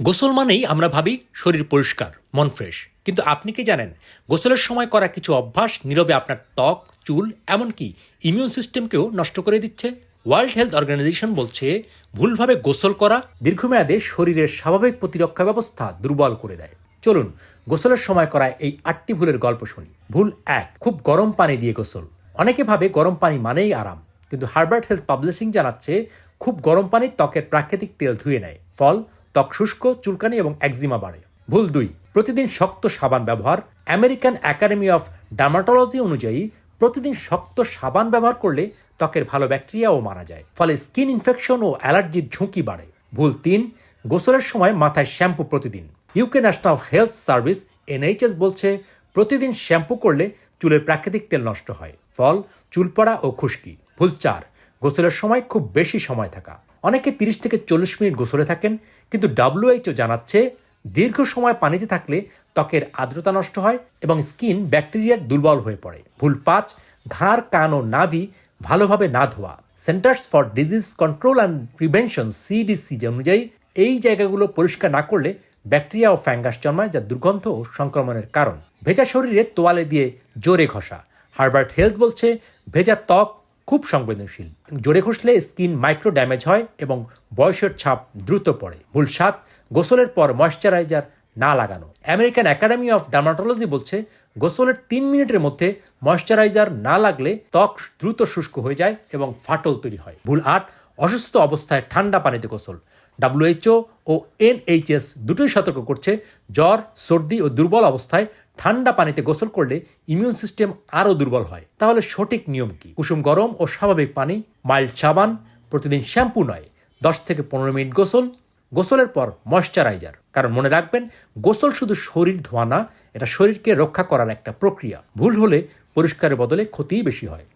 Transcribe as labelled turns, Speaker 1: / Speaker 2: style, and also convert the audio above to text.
Speaker 1: গোসল মানেই আমরা ভাবি শরীর পরিষ্কার, মন ফ্রেশ কিন্তু আপনি কি জানেন, গোসলের সময় করা কিছু অভ্যাস নীরবে আপনার ত্বক, চুল, এমনকি ইমিউন সিস্টেমকেও নষ্ট করে দিচ্ছে। ওয়ার্ল্ড হেলথ অর্গানাইজেশন বলছে, ভুলভাবে গোসল করা দীর্ঘমেয়াদে শরীরের স্বাভাবিক প্রতিরক্ষা ব্যবস্থা দুর্বল করে দেয়। চলুন, গোসলের সময় করা এই আটটি ভুলের গল্প শুনি। ভুল এক, খুব গরম পানি দিয়ে গোসল। অনেকে ভাবে গরম পানি মানেই আরাম। কিন্তু হার্বার্ট হেলথ পাবলিশিং জানাচ্ছে, খুব গরম পানি ত্বকের প্রাকৃতিক তেল ধুয়ে নেয়। ফল ত্বক শুষ্ক, চুলকানি এবং একজিমা বাড়ে। ভুল দুই, প্রতিদিন শক্ত সাবান ব্যবহার। আমেরিকান একাডেমি অফ ডার্মাটোলজি অনুযায়ী, প্রতিদিন শক্ত সাবান ব্যবহার করলে ত্বকের ভালো ব্যাকটেরিয়াও মারা যায়, ফলে স্কিন ইনফেকশন ও অ্যালার্জির ঝুঁকি বাড়ে। ভুল তিন, গোসলের সময় মাথায় শ্যাম্পু প্রতিদিন। UK national health service NHS বলছে, প্রতিদিন শ্যাম্পু করলে চুলের প্রাকৃতিক তেল নষ্ট হয়, ফল, চুল পড়া ও খুশকি। ভুল চার, গোসলের সময় খুব বেশি সময় থাকা। অনেকে তিরিশ থেকে চল্লিশ মিনিট গোসলে থাকেন, কিন্তু ডাব্লিউএইচও জানাচ্ছে দীর্ঘ সময় পানিতে থাকলে ত্বকের আর্দ্রতা নষ্ট হয় এবং স্কিন ব্যাকটেরিয়ার দুর্বল হয়ে পড়ে। ভুল পাঁচ, ঘাড়, কান ও নাভি ভালোভাবে না ধোয়া। Centers for disease control and prevention, CDC অনুযায়ী, এই জায়গাগুলো পরিষ্কার না করলে ব্যাকটেরিয়া ও ফ্যাঙ্গাস জন্মায় যা দুর্গন্ধ ও সংক্রমণের কারণ। ভেজা শরীরে তোয়ালে দিয়ে জোরে ঘষা। হার্বার্ট হেলথ বলছে, ভেজা ত্বক খুব সংবেদনশীল। জোরে ঘষলে স্কিন মাইক্রো ড্যামেজ হয় এবং বয়সের ছাপ দ্রুত পড়ে। ভুল সাত গোসলের পর ময়শ্চারাইজার না লাগানো। আমেরিকান একাডেমি অফ ডার্মাটোলজি বলছে, গোসলের তিন মিনিটের মধ্যে ময়শ্চারাইজার না লাগলে ত্বক দ্রুত শুষ্ক হয়ে যায় এবং ফাটল তৈরি হয়। ভুল আট, অসুস্থ অবস্থায় ঠান্ডা পানিতে গোসল। ডাব্লিউএইচও ও এনএইচএস দুটোই সতর্ক করছে, জ্বর, সর্দি ও দুর্বল অবস্থায় ঠান্ডা পানিতে গোসল করলে ইমিউন সিস্টেম আরও দুর্বল হয়। তাহলে সঠিক নিয়ম কি? কুসুম গরম ও স্বাভাবিক পানি মাইল্ড সাবান, প্রতিদিন শ্যাম্পু নয়, দশ থেকে পনেরো মিনিট গোসল, গোসলের পর ময়শ্চারাইজার কারণ মনে রাখবেন, গোসল শুধু শরীর ধোয়া না, এটা শরীরকে রক্ষা করার একটা প্রক্রিয়া। ভুল হলে পরিষ্কারের বদলে ক্ষতিই বেশি হয়।